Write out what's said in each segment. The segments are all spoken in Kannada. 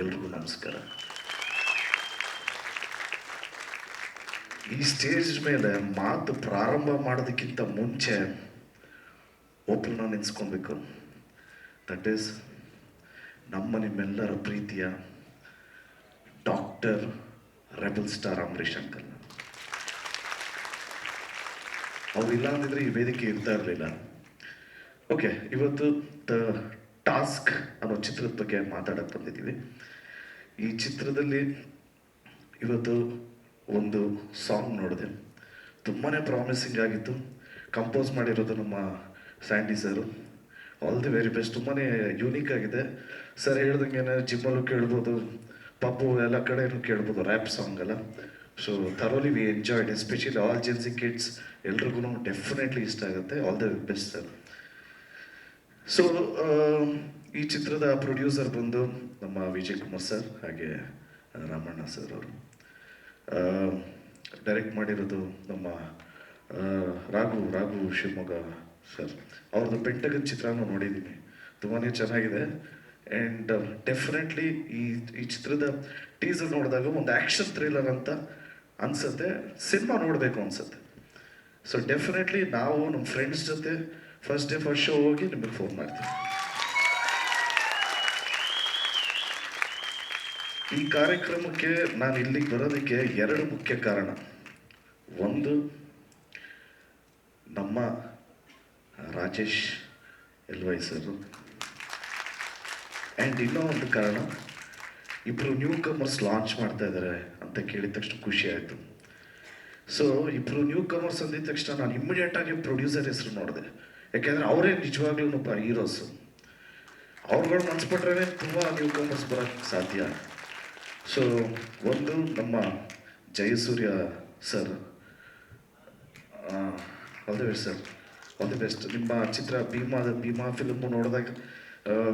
ಎಲ್ರಿಗೂ ನಮಸ್ಕಾರ. ಈ ಸ್ಟೇಜ್ ಮೇಲೆ ಮಾತು ಪ್ರಾರಂಭ ಮಾಡೋದಕ್ಕಿಂತ ಮುಂಚೆ ಒಬ್ಬರನ್ನ ನೆನೆಸ್ಕೊಬೇಕು. ದಟ್ ಈಸ್ ನಮ್ಮ ನಿಮ್ಮೆಲ್ಲರ ಪ್ರೀತಿಯ doctor rebel star Ambareesh uncle ಅವ್ರು ಇಲ್ಲ ಅಂದಿದ್ರೆ ಈ ವೇದಿಕೆ ಇರ್ತಾ ಇರಲಿಲ್ಲ. ಓಕೆ ಇವತ್ತು ದ ಟಾಸ್ಕ್ ಅನ್ನೋ ಚಿತ್ರದ ಬಗ್ಗೆ ಮಾತಾಡಕ್ಕೆ ಬಂದಿದ್ದೀವಿ. ಈ ಚಿತ್ರದಲ್ಲಿ ಇವತ್ತು ಒಂದು ಸಾಂಗ್ ನೋಡಿದೆ. ತುಂಬಾ ಪ್ರಾಮಿಸಿಂಗ್ ಆಗಿತ್ತು. ಕಂಪೋಸ್ ಮಾಡಿರೋದು ನಮ್ಮ Sandy sir all the very best ತುಂಬಾ ಯೂನಿಕ್ ಆಗಿದೆ. ಸರ್ ಹೇಳ್ದಂಗೆ ಜಿಮ್ಮಲ್ಲೂ ಕೇಳ್ಬೋದು, ಪಪ್ಪು ಎಲ್ಲ ಕಡೆಯೂ ಕೇಳ್ಬೋದು ರ್ಯಾಪ್ ಸಾಂಗ್ ಎಲ್ಲ. So thoroughly we enjoyed especially all Gen Z kids ಎಲ್ರಿಗೂ ಡೆಫಿನೆಟ್ಲಿ ಇಷ್ಟ ಆಗುತ್ತೆ. All the best sir so ಈ ಚಿತ್ರದ ಪ್ರೊಡ್ಯೂಸರ್ ಬಂದು ನಮ್ಮ ವಿಜಯ್ ಕುಮಾರ್ ಸರ್ ಹಾಗೆ ರಾಮಣ್ಣ ಸರ್ ಅವರು. ಡೈರೆಕ್ಟ್ ಮಾಡಿರೋದು ನಮ್ಮ ರಾಘು ರಾಘು ಶಿವಮೊಗ್ಗ ಸರ್ ಅವ್ರದ್ದು ಪೆಂಟಗನ್ ಚಿತ್ರನೂ ನೋಡಿದ್ದೀನಿ. ತುಂಬಾ ಚೆನ್ನಾಗಿದೆ. ಆ್ಯಂಡ್ ಡೆಫಿನೆಟ್ಲಿ ಈ ಈ ಚಿತ್ರದ ಟೀಸರ್ ನೋಡಿದಾಗ ಒಂದು ಆ್ಯಕ್ಷನ್ ಥ್ರಿಲ್ಲರ್ ಅಂತ ಅನ್ಸುತ್ತೆ. ಸಿನಿಮಾ ನೋಡಬೇಕು ಅನ್ಸುತ್ತೆ. ಸೊ ಡೆಫಿನೆಟ್ಲಿ ನಾವು ನಮ್ಮ ಫ್ರೆಂಡ್ಸ್ ಜೊತೆ ಫಸ್ಟ್ ಫಸ್ಟ್ ಶೋ ಹೋಗಿ ನಿಮಗೆ ಫೋನ್ ಈ ಕಾರ್ಯಕ್ರಮಕ್ಕೆ ನಾನು ಇಲ್ಲಿಗೆ ಬರೋದಕ್ಕೆ ಎರಡು ಮುಖ್ಯ ಕಾರಣ. ಒಂದು, ನಮ್ಮ ರಾಜೇಶ್ ಎಲ್ವೈ ಸರ್. ಆ್ಯಂಡ್ ಇನ್ನೂ ಒಂದು ಕಾರಣ ಇಬ್ಬರು ನ್ಯೂ ಕಮರ್ಸ್ ಲಾಂಚ್ ಮಾಡ್ತಾ ಇದ್ದಾರೆ ಅಂತ ಕೇಳಿದ ತಕ್ಷಣ ಖುಷಿ ಆಯಿತು. ಸೊ ಇಬ್ಬರು ನ್ಯೂ ಕಮರ್ಸ್ ಅಂದಿದ ತಕ್ಷಣ ನಾನು ಇಮ್ಮಿಡಿಯೇಟಾಗಿ ಪ್ರೊಡ್ಯೂಸರ್ ಹೆಸರು ನೋಡಿದೆ. ಯಾಕೆಂದ್ರೆ ಅವರೇ ನಿಜವಾಗ್ಲೂ ಹೀರೋಸು ಅವ್ರುಗಳು ಮನ್ಸ್ಬಿಟ್ರೆ ತುಂಬ ನ್ಯೂ ಕಮರ್ಸ್ ಬರೋಕ್ಕೆ ಸಾಧ್ಯ. ಸೊ ಒಂದು ನಮ್ಮ Jayasurya sir all the best sir all the best ನಿಮ್ಮ ಚಿತ್ರ ಭೀಮಾದ ಭೀಮಾ ಫಿಲ್ಮು ನೋಡಿದಾಗ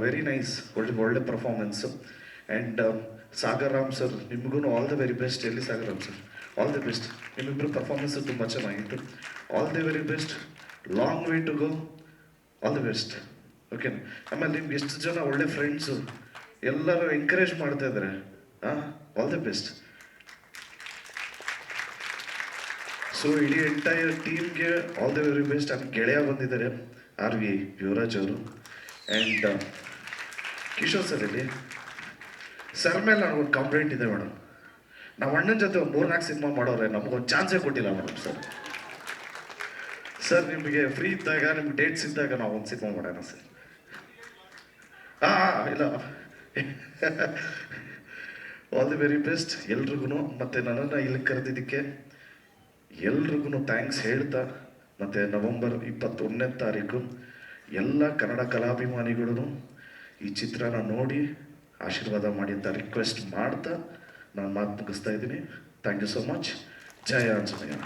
ವೆರಿ ನೈಸ್ ಒಳ್ಳೆ ಒಳ್ಳೆ performance and Sagar Ram sir ನಿಮಗೂ ಆಲ್ ದ ವೆರಿ ಬೆಸ್ಟ್ ಎಲ್ಲಿ Sagar Ram sir all the best ನಿಮ್ಮಿಬ್ಬರು performance ತುಂಬ ಚೆನ್ನಾಗಿತ್ತು. All the very best long way to go all the best ಓಕೆನಾ ಆಮೇಲೆ ನಿಮ್ಗೆ ಎಷ್ಟು ಜನ ಒಳ್ಳೆ ಫ್ರೆಂಡ್ಸು ಎಲ್ಲರೂ ಎಂಕರೇಜ್ ಮಾಡ್ತಾ ಇದ್ದಾರೆ? ಹಾಂ ಆಲ್ ದಿ ಬೆಸ್ಟ್ ಸೊ ಇಡೀ ಎಂಟೈರ್ ಟೀಮ್ಗೆ ಆಲ್ ದಿ ವೆರಿ ಬೆಸ್ಟ್ ಅಂತ ಗೆಳೆಯ ಬಂದಿದ್ದಾರೆ. ಆರ್ ವಿ ಯುವರಾಜ್ ಅವರು. ಆ್ಯಂಡ್ ಕಿಶೋರ್ ಸರ್ ಇಲ್ಲಿ. ಸರ್ ಮೇಲೆ ಒಂದು ಕಂಪ್ಲೇಂಟ್ ಇದೆ ಮೇಡಮ್ ನಮ್ಮ ಅಣ್ಣನ ಜೊತೆ ಒಂದು ಮೂರ್ನಾಲ್ಕು ಸಿನಿಮಾ ಮಾಡೋರೆ. ನಮಗೊಂದು ಚಾನ್ಸೇ ಕೊಟ್ಟಿಲ್ಲ ಮೇಡಮ್ ಸರ್ ಸರ್, ನಿಮಗೆ ಫ್ರೀ ಇದ್ದಾಗ, ನಿಮ್ಗೆ ಡೇಟ್ಸ್ ಇದ್ದಾಗ ನಾವು ಒಂದು ಸಿನಿಮಾ ಮಾಡೋಣ ಸರ್. ಹಾಂ ಇಲ್ಲ. ಆಲ್ ದಿ ವೆರಿ ಬೆಸ್ಟ್ ಎಲ್ರಿಗೂ ಮತ್ತು ನನ್ನನ್ನು ಇಲ್ಲಿ ಕರೆದಿದ್ದಕ್ಕೆ ಎಲ್ರಿಗೂ ಥ್ಯಾಂಕ್ಸ್ ಹೇಳ್ತಾ, ಮತ್ತು ನವೆಂಬರ್ ಇಪ್ಪತ್ತೊಂದನೇ ತಾರೀಕು ಎಲ್ಲ ಕನ್ನಡ ಕಲಾಭಿಮಾನಿಗಳೂ ಈ ಚಿತ್ರನ ನೋಡಿ ಆಶೀರ್ವಾದ ಮಾಡಿ ಅಂತ ರಿಕ್ವೆಸ್ಟ್ ಮಾಡ್ತಾ ನಾನು ಮಾತು ಮುಗಿಸ್ತಾ ಇದ್ದೀನಿ. Thank you so much Jaya Anjaneya.